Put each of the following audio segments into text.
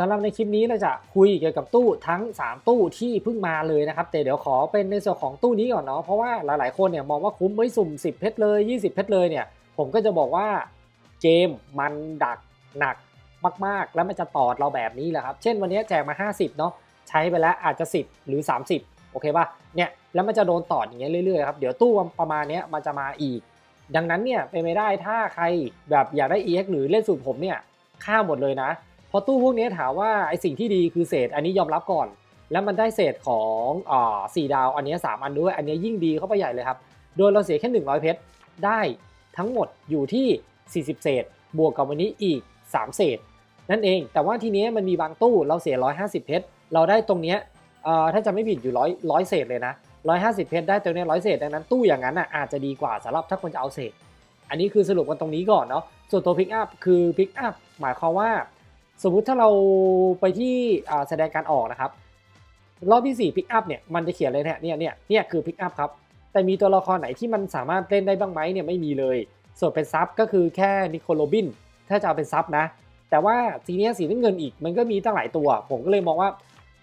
สำหรับในคลิปนี้เราจะคุยเกี่ยวกับตู้ทั้ง 3 ตู้ที่เพิ่งมาเลยนะครับแต่เดี๋ยวขอเป็นในส่วนของตู้นี้ก่อนเนาะเพราะว่าหลายๆคนเนี่ยมองว่าคุ้มไม่สุ่ม 10 เพชรเลย 20 เพชรเลยเนี่ยผมก็จะบอกว่าเกมมันดักหนักมาก ๆ แล้วมันจะตอดเราแบบนี้แหละครับ เช่นวันนี้แจกมา 50 เนาะใช้ไปแล้วอาจจะ 10 หรือ 30 โอเคป่ะเนี่ยแล้วมันจะโดนตอดอย่างเงี้ยเรื่อยๆครับเดี๋ยวตู้ประมาณเนี้ยมันจะมาอีก ดังนั้นเนี่ยเป็นไม่ได้ถ้าใครแบบอยากได้ EX หรือเล่นสูตรผมเนี่ยข้าหมดเลยนะ พราะตู้พวกนี้ถามว่าไอสิ่งที่ดีคือเศษอันนี้ยอมรับก่อน แล้วมันได้เศษของอ่าสี่ดาวอันนี้ 3 อันด้วย อันนี้ยิ่งดีเข้าไปใหญ่เลยครับ โดยเราเสียแค่ 100 เพชรได้ทั้งหมดอยู่ที่ 40 เศษ บวกกับวันนี้อีก 3 เศษ นั่นเองแต่ว่าทีนี้มันมีบางตู้เราเสีย 150 เพชรเราได้ตรงเนี้ยอ่อถ้าจะไม่ผิดอยู่ร้อยร้อยเศษเลยนะ150 เพชรได้ตรงเนี้ร้อยเศษดังนั้นตู้อย่างนั้นอะอาจจะดีกว่าสำหรับถ้าคนจะเอาเศษ อันนี้คือสรุปกันตรงนี้ก่อนเนาะส่วนตัวพิกอัพคือพิกอัพหมายความว่า สมมุติถ้าเราไปที่แสดงการออกนะครับ รอบที่4พิกอัพเนี่ยมันจะเขียนเลยเนี่ยเนี่ยเนี่ยเนี่ยคือพิกอัพครับ แต่มีตัวละครไหนที่มันสามารถเล่นได้บ้างไหมเนี่ยไม่มีเลย ส่วนเป็นซับก็คือแค่นิโคลโรบินถ้าจะเอาเป็นซับนะ แต่ว่าทีเนี้ยสีน้ำเงินอีกมันก็มีตั้งหลายตัว ผมก็เลยมองว่า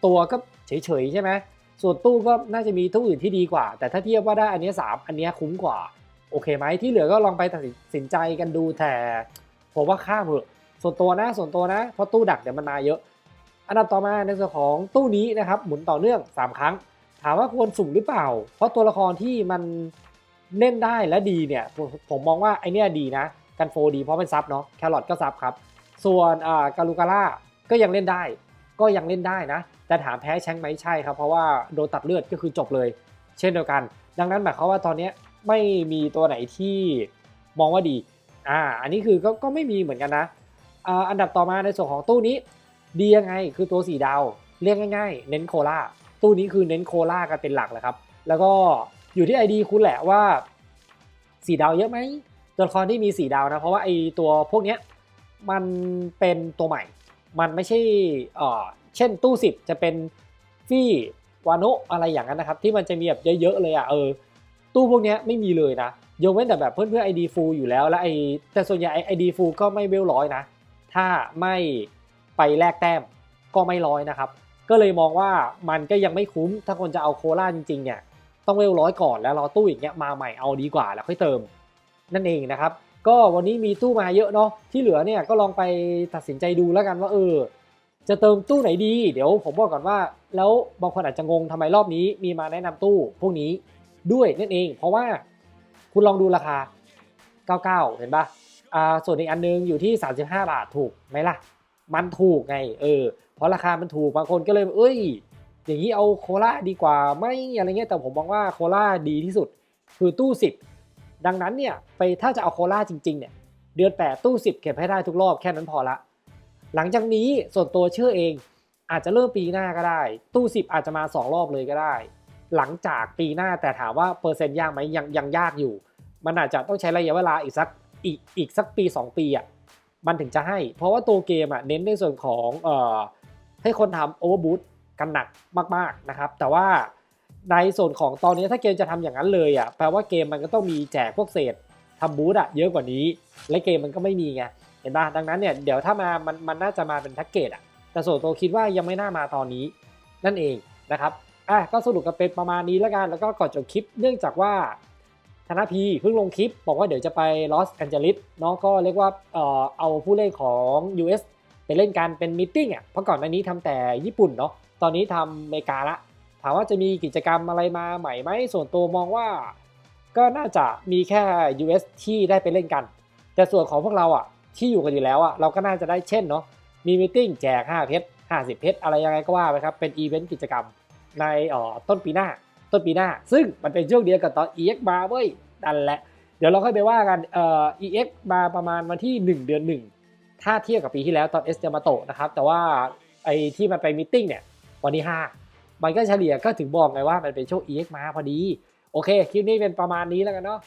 ตัวก็เฉยๆใช่ไหมส่วนตู้ก็น่าจะมีตู้อื่นที่ดีกว่า แต่ถ้าเทียบว่าได้อันเนี้ยสามอันเนี้ยคุ้มกว่า โอเคไหมที่เหลือก็ลองไปตัดสินใจกันดูแต่ผมว่าข้ามเถอะ ส่วนตัวนะส่วนตัวนะ เพราะตู้ดักเดี๋ยวมันมาเยอะ อันดับต่อมาในส่วนของตู้นี้นะครับหมุนต่อเนื่อง 3 ครั้ง ถามว่าควรสุ่มหรือเปล่า เพราะตัวละครที่มันเล่นได้และดีเนี่ยผมมองว่าไอเนี้ยดีนะกันโฟดีเพราะเป็นซับเนาะแครอทก็ซับครับ ส่วนอ่าการูการ่าก็ยังเล่นได้ ก็ยังเล่นได้นะ แต่ถามแพ้แชงไหมใช่ครับ เพราะว่าโดนตัดเลือดก็คือจบเลย เช่นเดียวกัน ดังนั้นหมายความว่าตอนนี้ไม่มีตัวไหนที่มองว่าดีอ่าอันนี้คือก็ก็ไม่มีเหมือนกันนะ อันดับต่อมาในส่วนของตู้นี้ ดียังไงคือตัวสีดาว เรียกง่ายๆ เน้นโคล่าตู้นี้คือเน้นโคล่ากันเป็นหลักแหละครับ แล้วก็อยู่ที่ ID คุณแหละว่าสีดาวเยอะไหมตัวละครที่มีสีดาวนะ เพราะว่าไอตัวพวกเนี้ยมันเป็นตัวใหม่ มันไม่ใช่เออเช่นตู้สิบจะเป็นฟี่วานะอะไรอย่างนั้นนะครับ ที่มันจะมีแบบเยอะๆเลยอะเออตู้พวกเนี้ยไม่มีเลยนะยกเว้นแต่แบบเพื่อนเพื่อ ID full อยู่แล้ว แล้วไอแต่ส่วนใหญ่ ID full ก็ไม่เวลร้อยนะ ถ้าไม่ไปแลกแต้มก็ไม่ร้อยนะครับ ก็เลยมองว่ามันก็ยังไม่คุ้ม ถ้าคนจะเอาโคล่าจริงๆเนี่ยต้องเวลร้อยก่อนแล้วรอตู้อย่างเงี้ยมาใหม่เอาดีกว่าแล้วค่อยเติม นั่นเองนะครับ ก็วันนี้มีตู้มาเยอะเนาะที่เหลือเนี่ยก็ลองไปตัดสินใจดูแล้วกันว่าเออจะเติมตู้ไหนดี เดี๋ยวผมบอกก่อนว่า แล้วบางคนอาจจะงงทำไมรอบนี้มีมาแนะนำตู้พวกนี้ด้วยนั่นเอง เพราะว่าคุณลองดูราคา 99 เห็นปะ ส่วนอีกอันนึงอยู่ที่ 35 บาทถูกไหมล่ะ มันถูกไงเออเพราะราคามันถูกบางคนก็เลยเอ้ย อย่างนี้เอาโคลาดีกว่าไม่อะไรเงี้ยแต่ผมมองว่าโคลาดีที่สุดคือตู้ 10 ดังนั้นเนี่ยไปถ้าจะเอาโคลาจริงๆเนี่ยเดือน 8 ตู้ 10 เก็บให้ได้ทุกรอบแค่นั้นพอละ หลังจากนี้ส่วนตัวเชื่อเองอาจจะเริ่มปีหน้าก็ได้ ตู้ 10 อาจจะมา 2 รอบเลยก็ได้ หลังจากปีหน้าแต่ถามว่าเปอร์เซ็นต์ยากไหมยังยังยากอยู่ มันอาจจะต้องใช้ระยะเวลาอีกสัก อีกอีกสักปี 2 ปีอะมันถึงจะให้ เพราะว่าตัวเกมอะเน้นในส่วนของเอ่อให้คนทำโอเวอร์บูทกันหนักมากๆนะครับ แต่ว่าในส่วนของตอนนี้ถ้าเกมจะทำอย่างนั้นเลยอะแปลว่าเกมมันก็ต้องมีแจกพวกเศษทำบูทอะเยอะกว่านี้ และเกมมันก็ไม่มีไงเห็นป่ะดังนั้นเนี่ยเดี๋ยวถ้ามามันมันน่าจะมาเป็นแพ็กเกจอะแต่ส่วนตัวคิดว่ายังไม่น่ามาตอนนี้นั่นเองนะครับอะก็สรุปกันเป็นประมาณนี้แล้วกันแล้วก็ก่อนจบคลิปเนื่องจากว่า ธนพีเพิ่งลงคลิป บอกว่าเดี๋ยวจะไปลอสแอนเจลิสเนาะก็เรียกว่าเอาผู้เล่นของ US ไปเล่นกันเป็นมิ팅อะเพราะก่อนหน้านี้ทำแต่ญี่ปุ่นเนาะตอนนี้ทำอเมริกาละถามว่าจะมีกิจกรรมอะไรมาใหม่ไหมส่วนตัวมองว่า ก็น่าจะมีแค่ US ที่ได้ไปเล่นกัน แต่ส่วนของพวกเราอะที่อยู่กันอยู่แล้วอะเราก็น่าจะได้เช่นเนาะมีมิ팅แจก5เพชร50 เพชรอะไรยังไงก็ว่าไปครับเป็นอีเวนต์กิจกรรมในออต้นปีหน้า ต้นปีหน้า ซึ่งมันเป็นช่วงเดียวกับตอน EX มาเว้ยนั่นแหละ เดี๋ยวเราค่อยไปว่ากันเอ่อ EX มาประมาณวันที่ 1 เดือน 1 ถ้าเทียบกับปีที่แล้วตอน S จะมาโตะนะครับ แต่ว่าไอ้ที่มันไปมิ팅เนี่ยวันที่ 5 มันก็เฉลี่ยก็ถึงบอกไงว่ามันเป็นช่วง EX มาพอดี โอเค คลิปนี้เป็นประมาณนี้แล้วกันเนาะ